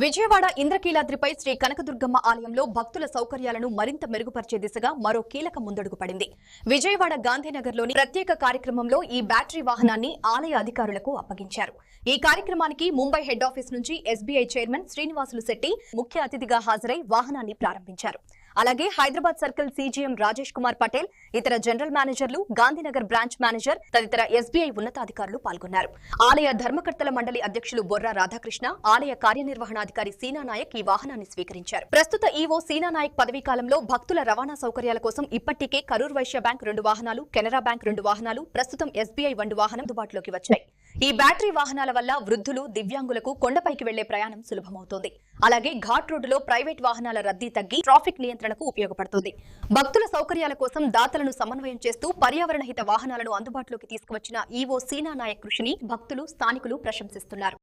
విజయవాడ ఇంద్రకీలాద్రిపై శ్రీ కనకదుర్గమ్మ ఆలయంలో భక్తుల సౌకర్యాలను మరింత మెరుగుపరిచే దిశగా మరో కీలక ముందడుగు పడింది. విజయవాడ గాంధీనగర్లోని ప్రత్యేక కార్యక్రమంలో ఈ బ్యాటరీ వాహనాన్ని ఆలయ అధికారులకు అప్పగించారు. ఈ కార్యక్రమానికి ముంబై హెడ్ ఆఫీస్ నుంచి ఎస్బీఐ చైర్మన్ శ్రీనివాసులు శెట్టి ముఖ్య అతిథిగా హాజరై వాహనాన్ని ప్రారంభించారు. అలాగే హైదరాబాద్ సర్కిల్ సీజీఎం రాజేష్ కుమార్ పటేల్ ఇతర జనరల్ మేనేజర్లు గాంధీనగర్ బ్రాంచ్ మేనేజర్ తదితర ఎస్బీఐ ఉన్నతాధికారులు పాల్గొన్నారు. ఆలయ ధర్మకర్తల మండలి అధ్యక్షులు బొర్రా రాధాకృష్ణ ఆలయ కార్యనిర్వహణాధికారి సీనా నాయక్ ఈ వాహనాన్ని స్వీకరించారు. ప్రస్తుత ఈవో సీనా నాయక్ పదవీ కాలంలో భక్తుల రవాణా సౌకర్యాల కోసం ఇప్పటికే కరూర్ వైశ్య బ్యాంక్ రెండు వాహనాలు కెనరా బ్యాంక్ రెండు వాహనాలు ప్రస్తుతం ఎస్బీఐ వండు వాహనం అందుబాటులోకి వచ్చాయి. ఈ బ్యాటరీ వాహనాల వల్ల వృద్ధులు దివ్యాంగులకు కొండపైకి వెళ్ళే ప్రయాణం సులభమవుతోంది. అలాగే ఘాట్ రోడ్డులో ప్రైవేట్ వాహనాల రద్దీ తగ్గి ట్రాఫిక్ నియంత్రణకు ఉపయోగపడుతుంది. భక్తుల సౌకర్యాల కోసం దాతలను సమన్వయం చేస్తూ పర్యావరణ హిత వాహనాలను అందుబాటులోకి తీసుకువచ్చిన ఈవో సీనా నాయక్ కృషిని భక్తులు స్థానికులు ప్రశంసిస్తున్నారు.